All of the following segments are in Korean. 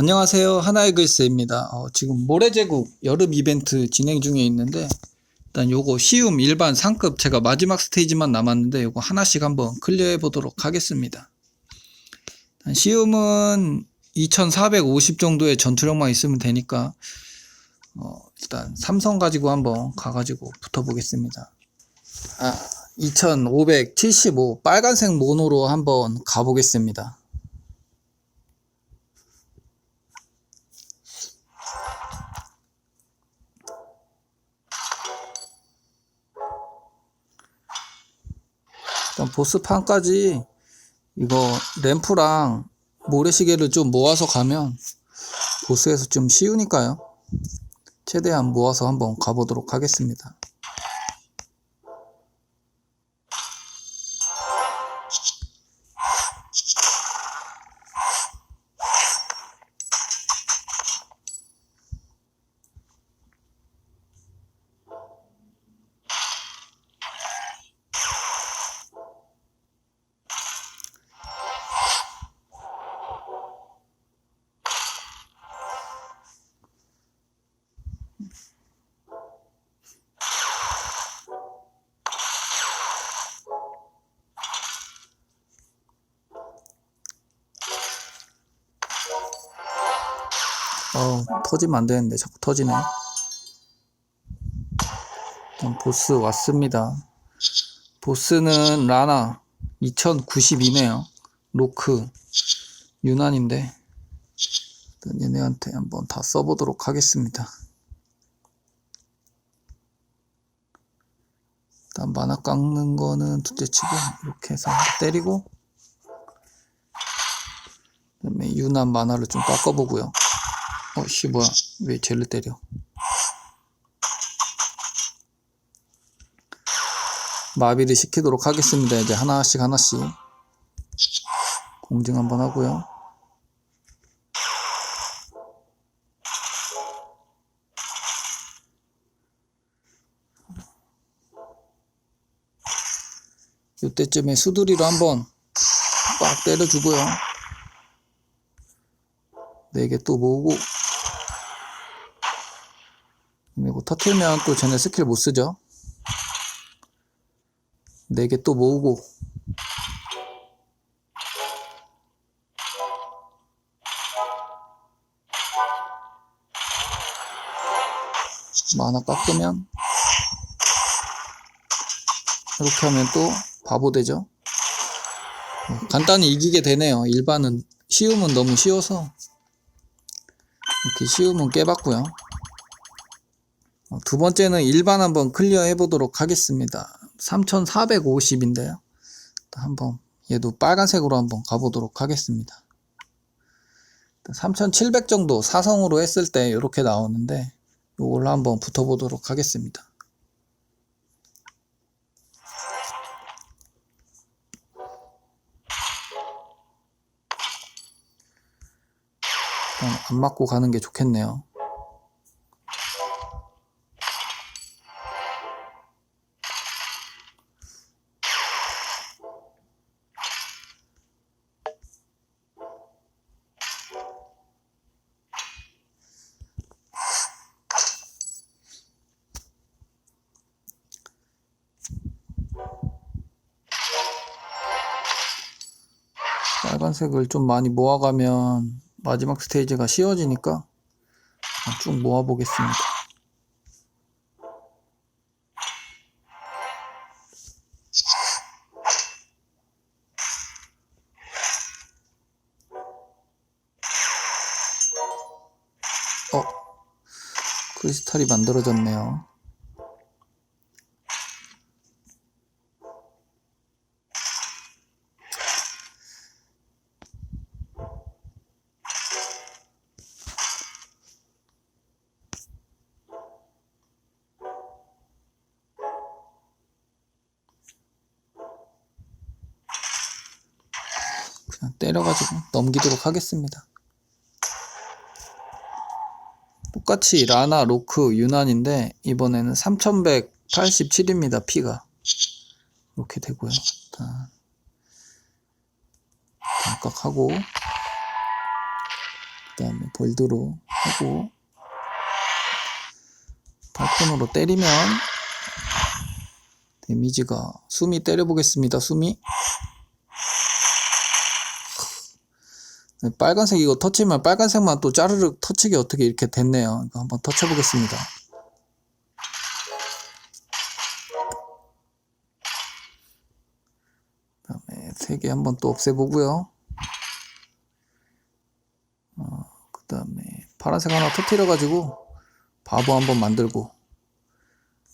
안녕하세요. 하나의 글쎄입니다. 어, 지금 모래제국 여름 이벤트 진행 중에 있는데 일단 요거 시움 일반 상급 제가 마지막 스테이지만 남았는데 요거 하나씩 한번 클리어해 보도록 하겠습니다. 시움은 2450 정도의 전투력만 있으면 되니까 어, 일단 삼성 가지고 한번 가가지고 붙어보겠습니다. 아, 2575 빨간색 모노로 한번 가보겠습니다. 일단 보스판까지 이거 램프랑 모래시계를 좀 모아서 가면 보스에서 좀 쉬우니까요. 최대한 모아서 한번 가보도록 하겠습니다. 어, 터지면 안 되는데 자꾸 터지네. 보스 왔습니다. 보스는 라나 2092네요. 로크 유난인데 일단 얘네한테 한번 다 써보도록 하겠습니다. 일단 만화 깎는 거는 둘째치고 이렇게 해서 때리고 그 다음에 유난 만화를 좀 깎아보고요. 어 씨 뭐야. 왜 쟤를 때려? 마비를 시키도록 하겠습니다. 이제 하나씩 하나씩. 공증 한번 하고요. 이때쯤에 수두리로 한번 빡 때려주고요. 4개 또 모으고 이거 터트리면 또 쟤네 스킬 못 쓰죠. 4개 또 모으고 만화 깎으면 이렇게 하면 또 바보 되죠. 간단히 이기게 되네요. 일반은 쉬움은 너무 쉬워서 이렇게 쉬움은 깨봤고요. 어, 두 번째는 일반 한번 클리어 해보도록 하겠습니다. 3450인데요. 한번 얘도 빨간색으로 한번 가보도록 하겠습니다. 3700 정도 사성으로 했을 때 이렇게 나오는데 이걸로 한번 붙어보도록 하겠습니다. 안 맞고 가는 게 좋겠네요. 빨간색을 좀 많이 모아가면 마지막 스테이지가 쉬워지니까 쭉 모아보겠습니다. 어, 크리스탈이 만들어졌네요. 때려가지고 넘기도록 하겠습니다. 똑같이 라나, 로크, 유난인데 이번에는 3187입니다. 피가 이렇게 되고요. 일단 잠각하고 그 다음에 볼드로 하고 발콘으로 때리면 데미지가 수미 때려보겠습니다. 수미 빨간색 이거 터치면 빨간색만 또 짜르륵 터치기 어떻게 이렇게 됐네요. 이거 한번 터쳐 보겠습니다. 그다음에 세 개 한번 또 없애 보고요. 어, 그다음에 파란색 하나 터트려 가지고 바보 한번 만들고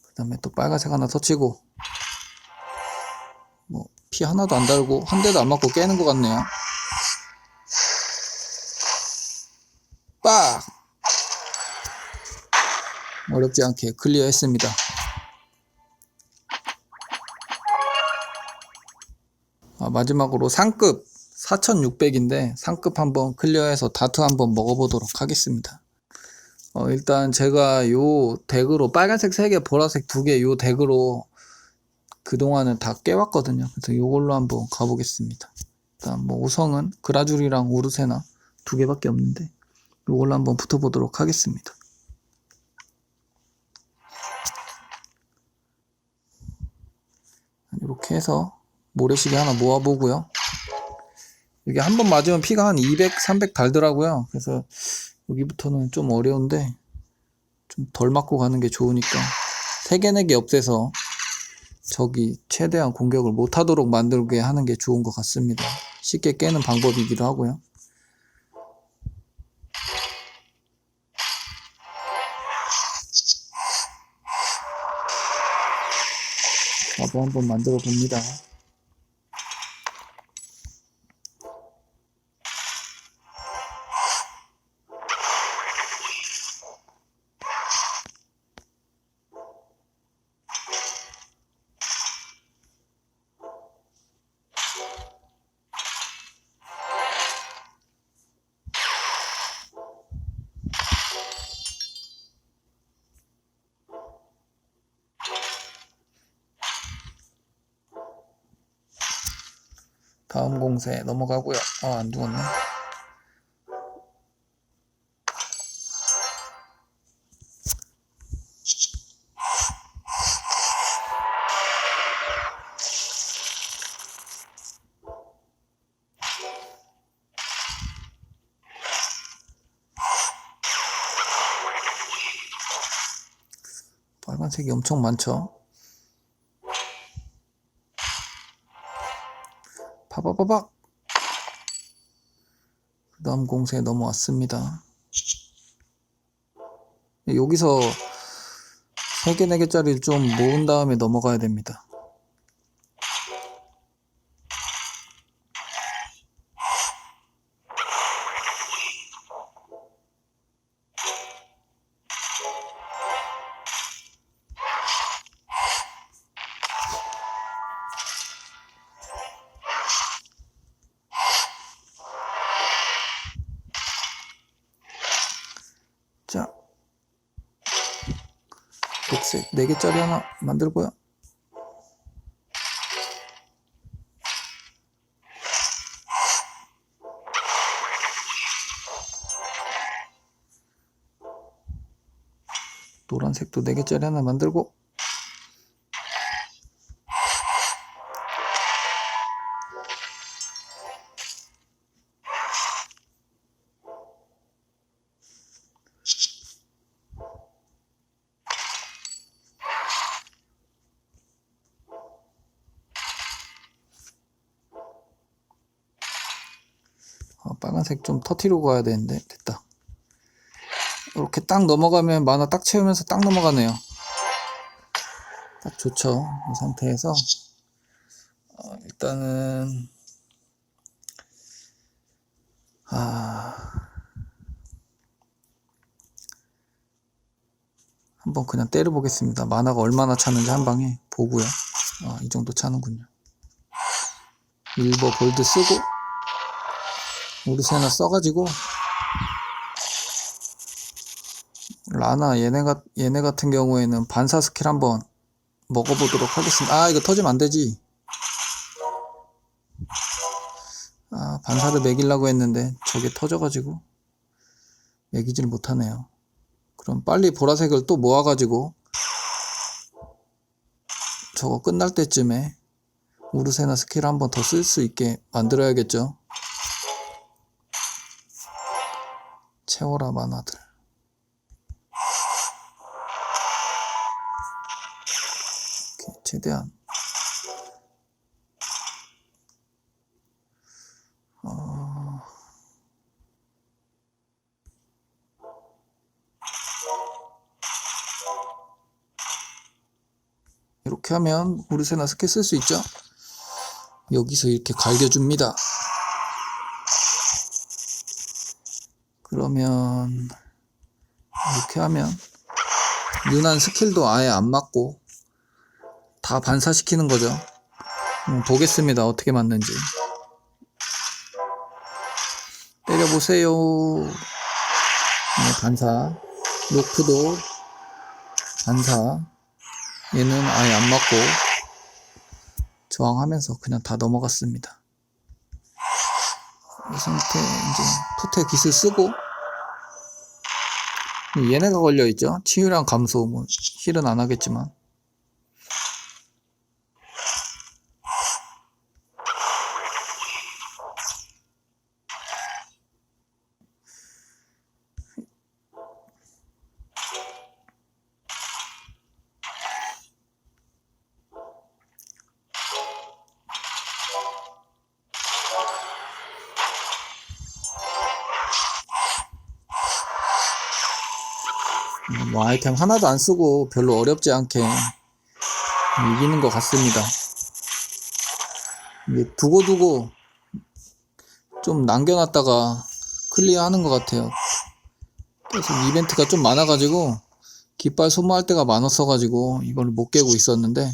그다음에 또 빨간색 하나 터치고 뭐 피 하나도 안 달고 한 대도 안 맞고 깨는 것 같네요. 빡! 어렵지 않게 클리어 했습니다. 아, 마지막으로 상급 4600인데 상급 한번 클리어해서 다트 한번 먹어보도록 하겠습니다. 어, 일단 제가 요 덱으로 빨간색 3개, 보라색 2개 요 덱으로 그동안은 다 깨왔거든요. 그래서 요걸로 한번 가보겠습니다. 일단 뭐 우성은 그라줄이랑 우르세나 두 개밖에 없는데 요걸로 한번 붙어보도록 하겠습니다. 이렇게 해서 모래시계 하나 모아보고요. 이게 한번 맞으면 피가 한 200, 300 달더라고요. 그래서 여기부터는 좀 어려운데 좀 덜 맞고 가는 게 좋으니까 3개, 4개 없애서 적이 최대한 공격을 못하도록 만들게 하는 게 좋은 것 같습니다. 쉽게 깨는 방법이기도 하고요. 한번 만들어 봅니다. 다음 공세 넘어가고요. 아, 안 죽었네. 빨간색이 엄청 많죠? 파바바박 그 다음 공세에 넘어왔습니다. 여기서 3개 4개짜리를 좀 모은 다음에 넘어가야 됩니다 녹색 4개짜리 하나 만들고요. 노란색도 4개짜리 하나 만들고 빨간색 좀 터트리고 가야 되는데 됐다. 이렇게 딱 넘어가면 만화 딱 채우면서 딱 넘어가네요. 딱 좋죠 이 상태에서. 어, 일단은 아 한번 그냥 때려 보겠습니다. 만화가 얼마나 차는지 한 방에 보고요. 아, 이 정도 차는군요. 1버 볼드 쓰고 우르세나 써가지고 라나 얘네가 얘네 같은 경우에는 반사 스킬 한번 먹어보도록 하겠습니다. 아 이거 터지면 안 되지. 아 반사를 매기려고 했는데 저게 터져가지고 매기질 못하네요. 그럼 빨리 보라색을 또 모아가지고 저거 끝날 때쯤에 우르세나 스킬 한번 더 쓸 수 있게 만들어야겠죠. 채워라 만화들. 이렇게 최대한 어, 이렇게 하면 우르세나 스킬 쓸 수 있죠? 여기서 이렇게 갈겨줍니다. 그러면 이렇게 하면 유난 스킬도 아예 안 맞고 다 반사시키는 거죠. 음, 보겠습니다. 어떻게 맞는지. 때려보세요. 네, 반사. 로프도 반사. 얘는 아예 안 맞고 저항하면서 그냥 다 넘어갔습니다. 이 상태 이제 푸테 기술 쓰고 얘네가 걸려 있죠. 치유량 감소 뭐 힐은 안 하겠지만 뭐 아이템 하나도 안 쓰고 별로 어렵지 않게 이기는 것 같습니다. 두고두고 좀 남겨놨다가 클리어 하는 것 같아요. 계속 이벤트가 좀 많아가지고 깃발 소모할 때가 많았어가지고 이걸 못 깨고 있었는데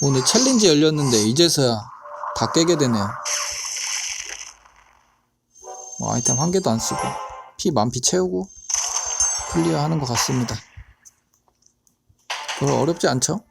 오늘 챌린지 열렸는데 이제서야 다 깨게 되네요. 뭐 아이템 한 개도 안 쓰고 피 만피 채우고 클리어 하는 것 같습니다. 별로 어렵지 않죠?